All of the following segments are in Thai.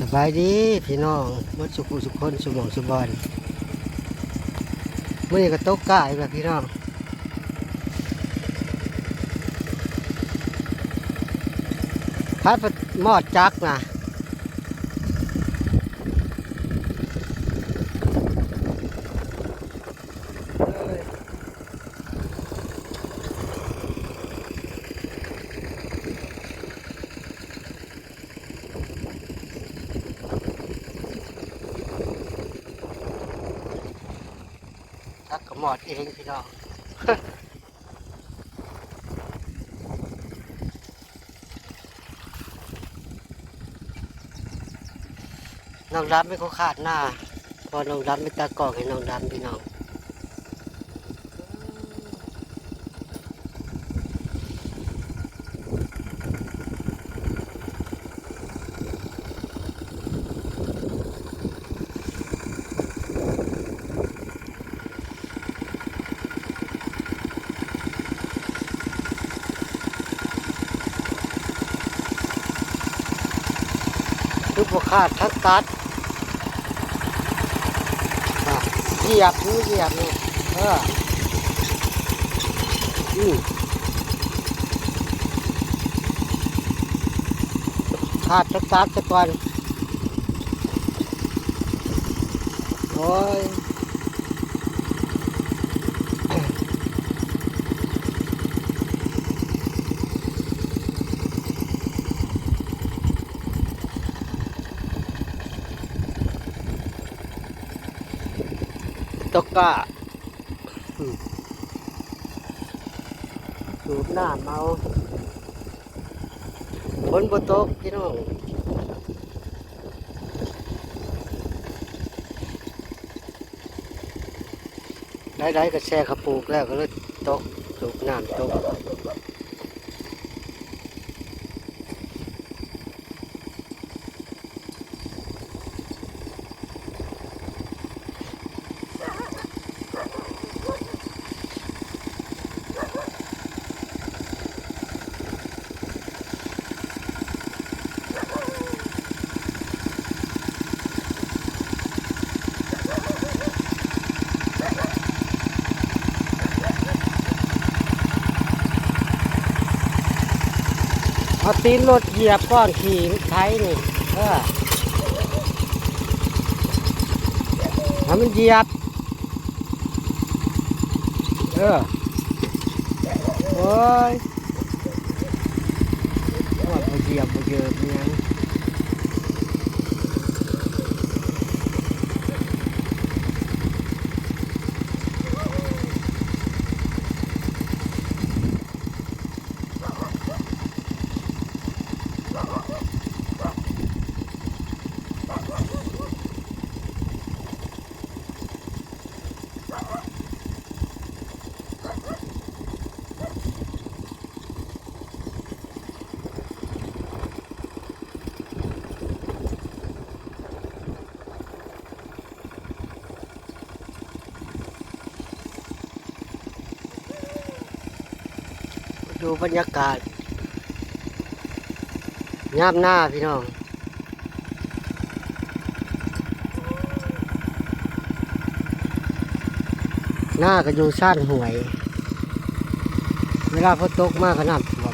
สบายดีพี่น้องมดสุขุสุขคนสุมองสุบอนมื่อนี้ก็ตกกายแบบพี่น้องพัดมอดจักนะ จักก็หมอดเองพี่น้องน้องรับไม่เขาขาดหน้า พอน้องรับไม่ตากอกให้น้องรับพี่น้อง วกขาดทักตัดเหยียบนี่เหยียบนี่เอออืมขาดทักตัดซะก่อนโอ้ย ตกกะอืมสูบน้ำเมาฝนบนตกพี่น้องได้ๆก็แช่ขปูกแล้วก็เลยตกสูบน้ำตก เอาตีนรถเหยียบก้อนขี่ไทยนี่เออทำมันเหยียบ เออโอ้ยว่าเหยียบบ่เยอะเนี่ยัง ดูบรรยากาศยามหน้าพี่น้องหน้าก็อยู่สั้นหวย เวลาฝนตกมากก็น้ำท่วม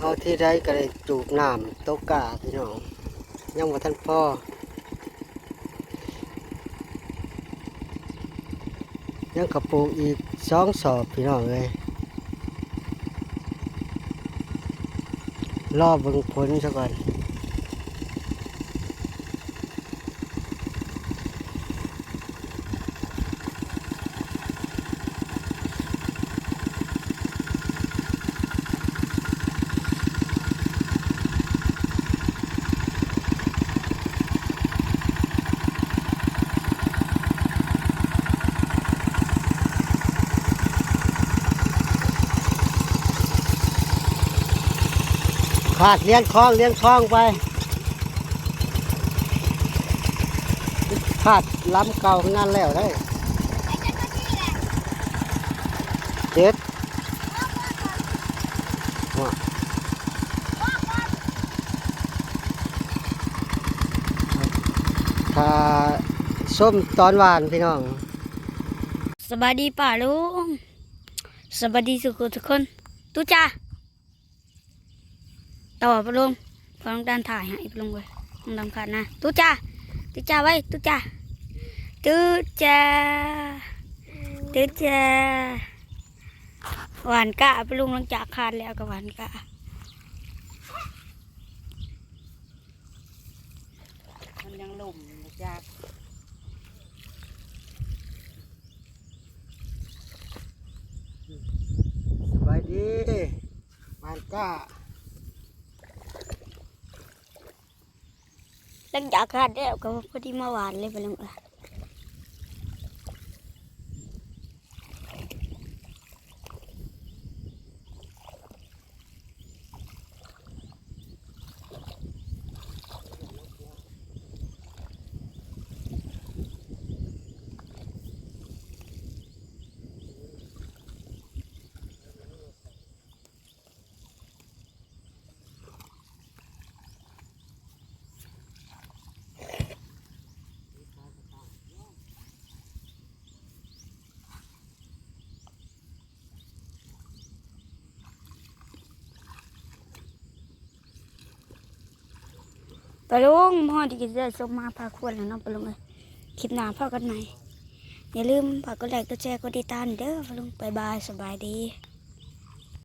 เอาที่ได้ก็ได้จูบน้ำตกกาพี่น้องยังว่าท่านพ่อยังกระปูอีกสองสอบพี่น้องเลยรอบบิ่งผลซะก่อน ขาดเลี้ยงคลองเลี้ยงคลองไปขาดล้ำเก่าของนั่นแล้วได้เจ็ดถ้าส้มตอนหวานพี่น้องสวัสดีป่าลุงสวัสดีสุขุทุกคนตู้จ้า ต่อปะลุงพอลงด้านถ่ายให้ปะลุงเลยต้องดำขาดนะตู้จ้าตู้จ้าไว้ตู้จ้าตู้จ้าตู้จ้าหวานกะปะลุงหลังจากขาดแล้วกับหวานกะมันยังหลุ่มจากสบายดีบานก้า หลังจากขาดแล้วก็พอดีมาหวานเลยไปลงอะ ปลุงพ่อที่กินได้ส่งมาพาควรแล้วเนาะปลุงเลยคลิปหน้าพ่อกันใหม่อย่าลืมฝากกดไลค์กดแชร์กดติดตามเด้อปลุงบายบายสบายดี